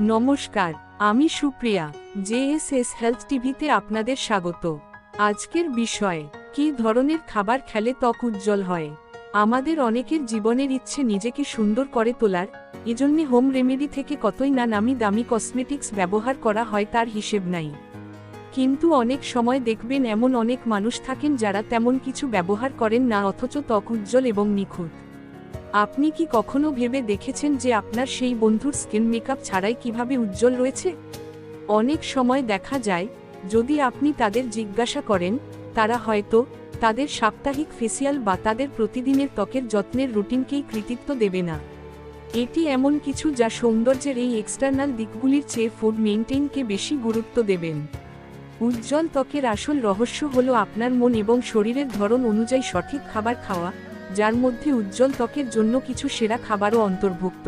নমস্কার, আমি Supriya JSS health টিভিতে আপনাদের স্বাগত। আজকের বিষয়, কি ধরনের খাবার খেলে ত্বক উজ্জ্বল হয়? আমাদের অনেকের জীবনের ইচ্ছে নিজেকে সুন্দর করে তোলার, এজন্যে হোম রেমেডি থেকে কতই না নামি দামি কসমেটিক্স ব্যবহার করা হয় তার হিসেব নাই। কিন্তু অনেক সময় দেখবেন এমন অনেক মানুষ থাকেন যারা তেমন কিছু ব্যবহার করেন না, অথচ ত্বক উজ্জ্বল এবং নিখুঁত। আপনি কি কখনো ভেবে দেখেছেন যে আপনার সেই বন্ধুর স্কিন মেকআপ ছাড়াই কীভাবে উজ্জ্বল রয়েছে? অনেক সময় দেখা যায়, যদি আপনি তাদের জিজ্ঞাসা করেন, তারা হয়তো তাদের সাপ্তাহিক ফেসিয়াল বা তাদের প্রতিদিনের ত্বকের যত্নের রুটিনকেই কৃতিত্ব দেবে না। এটি এমন কিছু যা সৌন্দর্যের এই এক্সটার্নাল দিকগুলির চেয়ে ফুড মেইনটেইনকে বেশি গুরুত্ব দেবেন। উজ্জ্বল ত্বকের আসল রহস্য হল আপনার মন এবং শরীরের ধরন অনুযায়ী সঠিক খাবার খাওয়া যার মধ্যে উজ্জ্বল ত্বকের জন্য কিছু সেরা খাবারও অন্তর্ভুক্ত।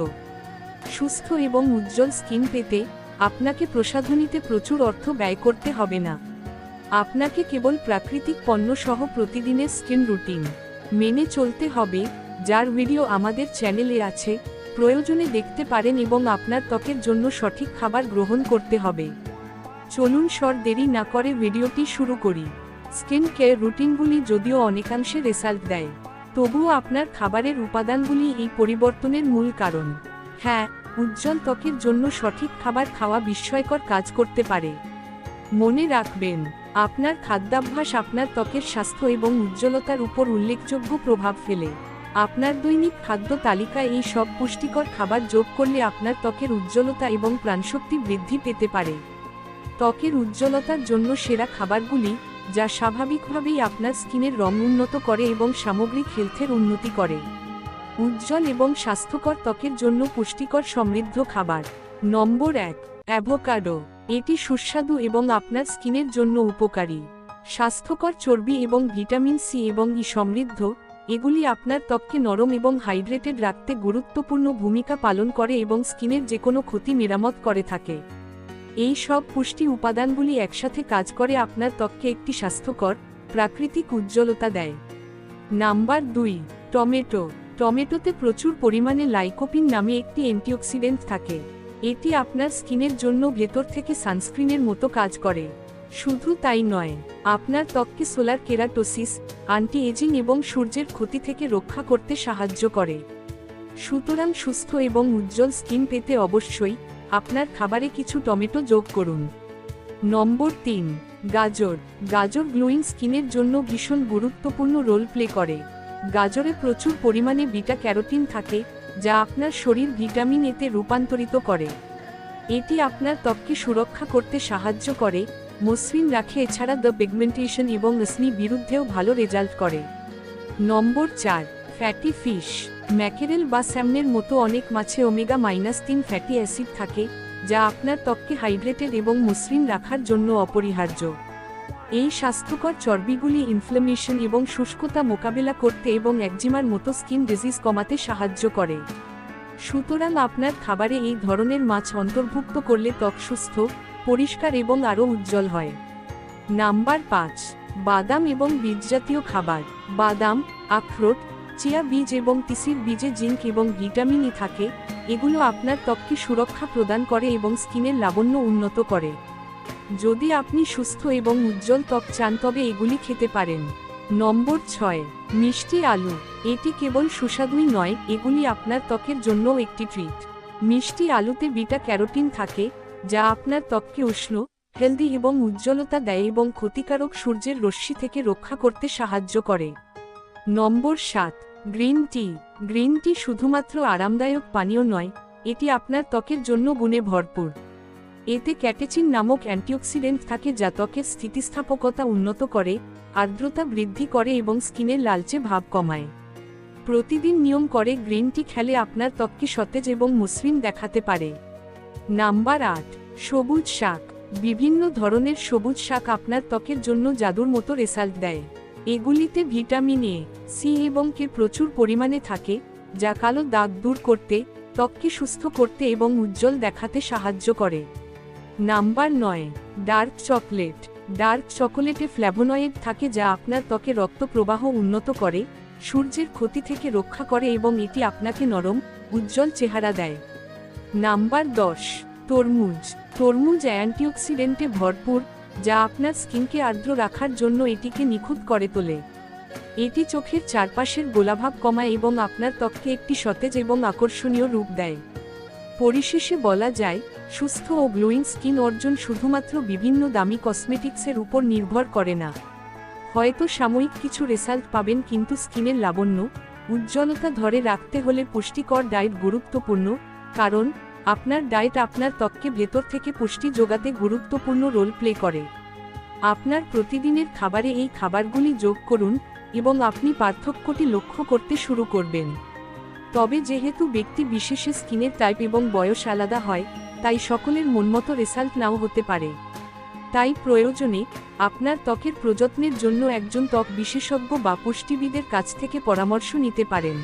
সুস্থ এবং উজ্জ্বল স্কিন পেতে আপনাকে প্রসাধনীতে প্রচুর অর্থ ব্যয় করতে হবে না। আপনাকে কেবল প্রাকৃতিক পণ্য সহ প্রতিদিনের স্কিন রুটিন মেনে চলতে হবে, যার ভিডিও আমাদের চ্যানেলে আছে, প্রয়োজনে দেখতে পারেন এবং আপনার ত্বকের জন্য সঠিক খাবার গ্রহণ করতে হবে। চলুন সর দেরি না করে ভিডিওটি শুরু করি। স্কিন কেয়ার রুটিনগুলি যদিও অনেকাংশে রেজাল্ট দেয়। তবুও আপনার খাবারের উপাদানগুলি এই পরিবর্তনের মূল কারণ। হ্যাঁ উজ্জ্বল ত্বকের জন্য সঠিক খাবার খাওয়া বিস্ময়কর কাজ করতে পারে। মনে রাখবেন, আপনার খাদ্যাভ্যাস আপনার ত্বকের স্বাস্থ্য এবং উজ্জ্বলতার উপর উল্লেখযোগ্য প্রভাব ফেলে। আপনার দৈনিক খাদ্য তালিকায় এই সব পুষ্টিকর খাবার যোগ করলে আপনার ত্বকের উজ্জ্বলতা এবং প্রাণশক্তি বৃদ্ধি পেতে পারে। ত্বকের উজ্জ্বলতার জন্য সেরা খাবারগুলি যা স্বাভাবিকভাবেই আপনার স্কিনের রং উন্নত করে এবং সামগ্রিক হেলথের উন্নতি করে। উজ্জ্বল এবং স্বাস্থ্যকর ত্বকের জন্য পুষ্টিকর সমৃদ্ধ খাবার। নম্বর এক, অ্যাভোকাডো। এটি সুস্বাদু এবং আপনার স্কিনের জন্য উপকারী। স্বাস্থ্যকর চর্বি এবং ভিটামিন সি এবং ই সমৃদ্ধ, এগুলি আপনার ত্বককে নরম এবং হাইড্রেটেড রাখতে গুরুত্বপূর্ণ ভূমিকা পালন করে এবং স্কিনের যে কোনো ক্ষতি মেরামত করে থাকে। এই সব পুষ্টি উপাদানগুলি একসাথে কাজ করে আপনার ত্বককে একটি স্বাস্থ্যকর, প্রাকৃতিক উজ্জ্বলতা দেয়। নাম্বার দুই, টমেটো। টমেটোতে প্রচুর পরিমাণে লাইকোপিন নামে একটি অ্যান্টিঅক্সিডেন্ট থাকে। এটি আপনার স্কিনের জন্য ভেতর থেকে সানস্ক্রিনের মতো কাজ করে। শুধু তাই নয়, আপনার ত্বককে সোলার কেরাটোসিস আন্টি এজিং এবং সূর্যের ক্ষতি থেকে রক্ষা করতে সাহায্য করে। সুতরাং সুস্থ এবং উজ্জ্বল স্কিন পেতে অবশ্যই আপনার খাবারে কিছু টমেটো যোগ করুন। নম্বর তিন, গাজর। গাজর গ্লোয়িং স্কিনের জন্য ভীষণ গুরুত্বপূর্ণ রোল প্লে করে। গাজরে প্রচুর পরিমাণে বিটা ক্যারোটিন থাকে, যা আপনার শরীর ভিটামিন এতে রূপান্তরিত করে। এটি আপনার ত্বককে সুরক্ষা করতে সাহায্য করে, মসৃণ রাখে, এছাড়া দ্য পিগমেন্টেশন এবং স্নি বিরুদ্ধেও ভালো রেজাল্ট করে। নম্বর চার, ফ্যাটি ফিশ। ম্যাকেরেল বা স্যামনের মতো অনেক মাছে ওমেগা মাইনাস তিন ফ্যাটি অ্যাসিড থাকে, যা আপনার ত্বককে হাইড্রেটেড এবং মসৃণ রাখার জন্য অপরিহার্য। এই স্বাস্থ্যকর চর্বিগুলি ইনফ্লামেশন এবং শুষ্কতা মোকাবেলা করতে এবং একজিমার মতো স্কিন ডিজিজ কমাতে সাহায্য করে। সুতরাং আপনার খাবারে এই ধরনের মাছ অন্তর্ভুক্ত করলে ত্বক সুস্থ, পরিষ্কার এবং আরও উজ্জ্বল হয়। নাম্বার পাঁচ, বাদাম এবং বীজজাতীয় খাবার। বাদাম, আখরোট চিয়া বীজ এবং তিসির বীজে জিঙ্ক এবং ভিটামিন ই থাকে, এগুলো আপনার ত্বককে সুরক্ষা প্রদান করে এবং স্কিনের লাবণ্য উন্নত করে। যদি আপনি সুস্থ এবং উজ্জ্বল ত্বক চান তবে এগুলি খেতে পারেন। নম্বর ছয়, মিষ্টি আলু। এটি কেবল সুস্বাদুই নয়, এগুলি আপনার ত্বকের জন্যও একটি ট্রিট মিষ্টি আলুতে বিটা ক্যারোটিন থাকে, যা আপনার ত্বককে উষ্ণ, হেলদি এবং উজ্জ্বলতা দেয় এবং ক্ষতিকারক সূর্যের রশ্মি থেকে রক্ষা করতে সাহায্য করে। নম্বর সাত গ্রিন টি। গ্রিন টি শুধুমাত্র আরামদায়ক পানীয় নয়, এটি আপনার ত্বকের জন্য গুণে ভরপুর। এতে ক্যাটেচিন নামক অ্যান্টিঅক্সিডেন্ট থাকে যা ত্বকের স্থিতিস্থাপকতা উন্নত করে, আর্দ্রতা বৃদ্ধি করে এবং স্কিনের লালচে ভাব কমায়। প্রতিদিন নিয়ম করে গ্রিন টি খেলে আপনার ত্বককে সতেজ এবং মসৃণ দেখাতে পারে। নাম্বার আট, সবুজ শাক। বিভিন্ন ধরনের সবুজ শাক আপনার ত্বকের জন্য জাদুর মতো রেজাল্ট দেয়। এগুলিতে ভিটামিন এ, সি এবং কে প্রচুর পরিমাণে থাকে, যা কালো দাগ দূর করতে, ত্বককে সুস্থ করতে এবং উজ্জ্বল দেখাতে সাহায্য করে। নাম্বার নয়, ডার্ক চকলেট। ডার্ক চকোলেটে ফ্ল্যাভোনয়েড থাকে যা আপনার ত্বকে রক্ত প্রবাহ উন্নত করে, সূর্যের ক্ষতি থেকে রক্ষা করে এবং এটি আপনাকে নরম, উজ্জ্বল চেহারা দেয়। নাম্বার দশ, তরমুজ। তরমুজ অ্যান্টিঅক্সিডেন্টে ভরপুর যা আপনার স্কিনকে আর্দ্র রাখার জন্য এটিকে নিখুঁত করে তোলে। এটি চোখের চারপাশের গোলাভাব কমায় এবং আপনার ত্বককে একটি সতেজ এবং আকর্ষণীয় রূপ দেয়। পরিশেষে বলা যায়, সুস্থ ও গ্লোয়িং স্কিন অর্জন শুধুমাত্র বিভিন্ন দামি কসমেটিক্সের উপর নির্ভর করে না। হয়তো সাময়িক কিছু রেজাল্ট পাবেন কিন্তু স্কিনের লাবণ্য, উজ্জ্বলতা ধরে রাখতে হলে পুষ্টিকর ডায়েট গুরুত্বপূর্ণ, কারণ আপনার ডায়েট আপনার ত্বককে ভেতর থেকে পুষ্টি যোগাতে গুরুত্বপূর্ণ রোল প্লে করে। আপনার প্রতিদিনের খাবারে এই খাবারগুলি যোগ করুন এবং আপনি পার্থক্যটি লক্ষ্য করতে শুরু করবেন। তবে যেহেতু ব্যক্তি বিশেষে স্কিনের টাইপ এবং বয়স আলাদা হয়, তাই সকলের মনমতো রেজাল্ট নাও হতে পারে। তাই প্রয়োজনে আপনার ত্বকের প্রযত্নের জন্য একজন ত্বক বিশেষজ্ঞ বা পুষ্টিবিদের কাছ থেকে পরামর্শ নিতে পারেন।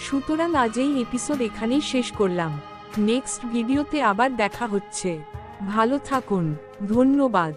সুতরাং আজ এই এপিসোড এখানেই শেষ করলাম। নেক্সট ভিডিওতে আবার দেখা হচ্ছে। ভালো থাকুন। ধন্যবাদ।